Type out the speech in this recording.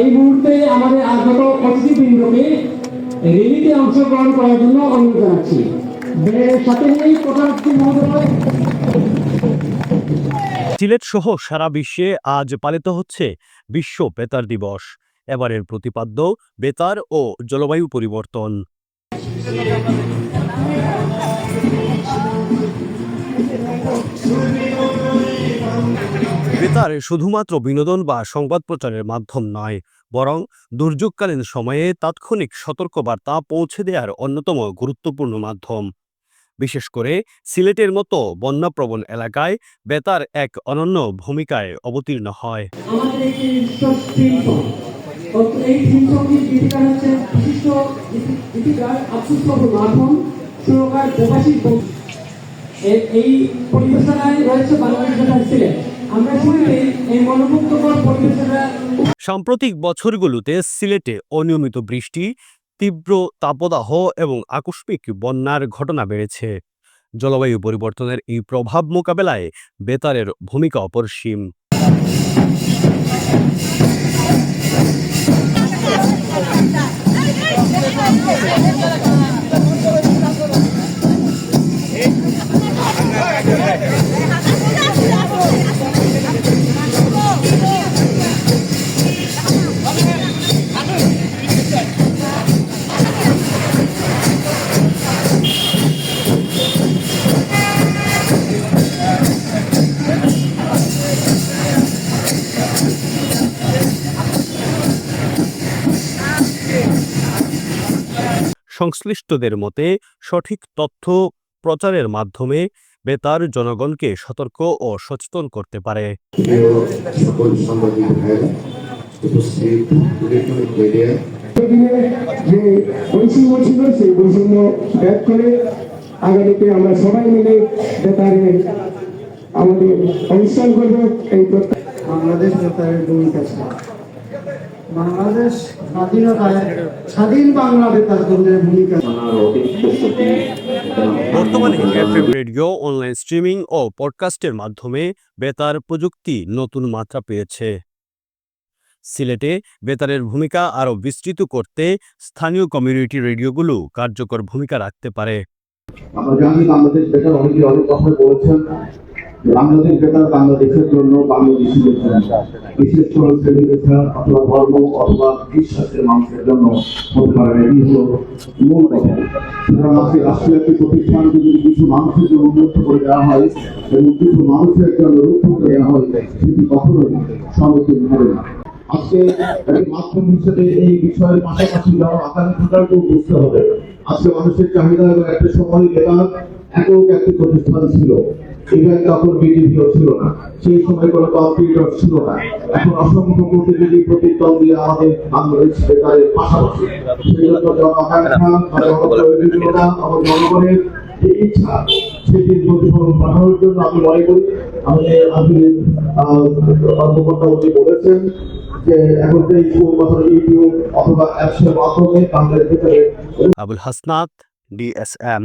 এই মুহূর্তে আমাদের আগত অতিথিবৃন্দকে রেলিতে অংশগ্রহণ করার জন্য অনুরোধ জানাচ্ছি। সিলেট সহ সারা বিশ্বে আজ পালিত হচ্ছে বিশ্ব বেতার দিবস। এবারের প্রতিপাদ্য বেতার ও জলবায়ু পরিবর্তন। বেতার শুধুমাত্র বিনোদন বা সংবাদ প্রচারের মাধ্যম নয়, বরং দুর্যোগকালীন সময়ে তাৎক্ষণিক সতর্কবার্তা পৌঁছে দেওয়ার অন্যতম গুরুত্বপূর্ণ মাধ্যম। বিশেষ করে সিলেটের মতো বন্যাপ্রবণ এলাকায় বেতার এক অনন্য ভূমিকায় অবতীর্ণ হয়। এই থিম সংটির গীতিকার হচ্ছেন সাম্প্রতিক বছরগুলোতে সিলেটে অনিয়মিত বৃষ্টি, তীব্র তাপদাহ এবং আকস্মিক বন্যার ঘটনা বেড়েছে। জলবায়ু পরিবর্তনের এই প্রভাব মোকাবেলায় বেতারের ভূমিকা অপরিসীম। সংশ্লিষ্টদের মতে, সঠিক তথ্য প্রচারের মাধ্যমে বেতার জনগণকে সতর্ক ও সচেতন করতে পারে। আমাদের অনুষ্ঠান করব এই বাংলাদেশ বেতারের ভূমিকা বাংলাদেশ স্বাধীনতায় স্বাধীন বাংলা বেতার কেন্দ্রের ভূমিকা। বর্তমানে এফএম রেডিও অনলাইন স্ট্রিমিং ও পডকাস্টের মাধ্যমে বেতার প্রযুক্তি নতুন মাত্রা পেয়েছে। সিলেটে বেতারের ভূমিকা আরও বিস্তৃত করতে স্থানীয় কমিউনিটি রেডিওগুলো কার্যকর ভূমিকা রাখতে পারে। আমরা জানি বাংলাদেশ বেতার অনেকে অনেক কথা বলেছেন। বাংলাদেশ বেতার বাংলাদেশের জন্য জন্য বিশেষ করে শ্রেণি বেতার অথবা ধর্ম অথবা বিশ্বাসের মানুষের জন্য হতে পারে হলো মূল কথা। সুতরাং আজকে রাষ্ট্রীয় একটি যদি কিছু মানুষের জন্য উন্নত করে দেওয়া হয় এবং কিছু মানুষের জন্য রক্ষা করে দেওয়া হয়, সেটি কখনোই হবে না। আজকে মাধ্যম হিসেবে এই বিষয়ের পাশাপাশি আকাঙ্ক্ষাটাকেও বুঝতে হবে, আজকে মানুষের চাহিদা এবং একটা সময় বেতার একক একটি প্রতিষ্ঠান ছিল। ইভেন তখন বিডিভিও ছিল না। সেই সময় কোনো কম্পিউটার ছিল না। এখন অসংখ্য প্রতিযোগী প্রতিদ্বন্দ্বী আমাদের বাংলাদেশ বেতারের পাশাপাশি। সেই জন্য জন আকাঙ্ক্ষা বা জনপ্রয়োজনীয়তা আমার জনগণের ইচ্ছা সেটির প্রতিফলন বাড়ানোর জন্য আমি মনে করি। আমাদের কর্মকর্তা উনি বলেছেন আবুল হাসনাত, ডিএসএম।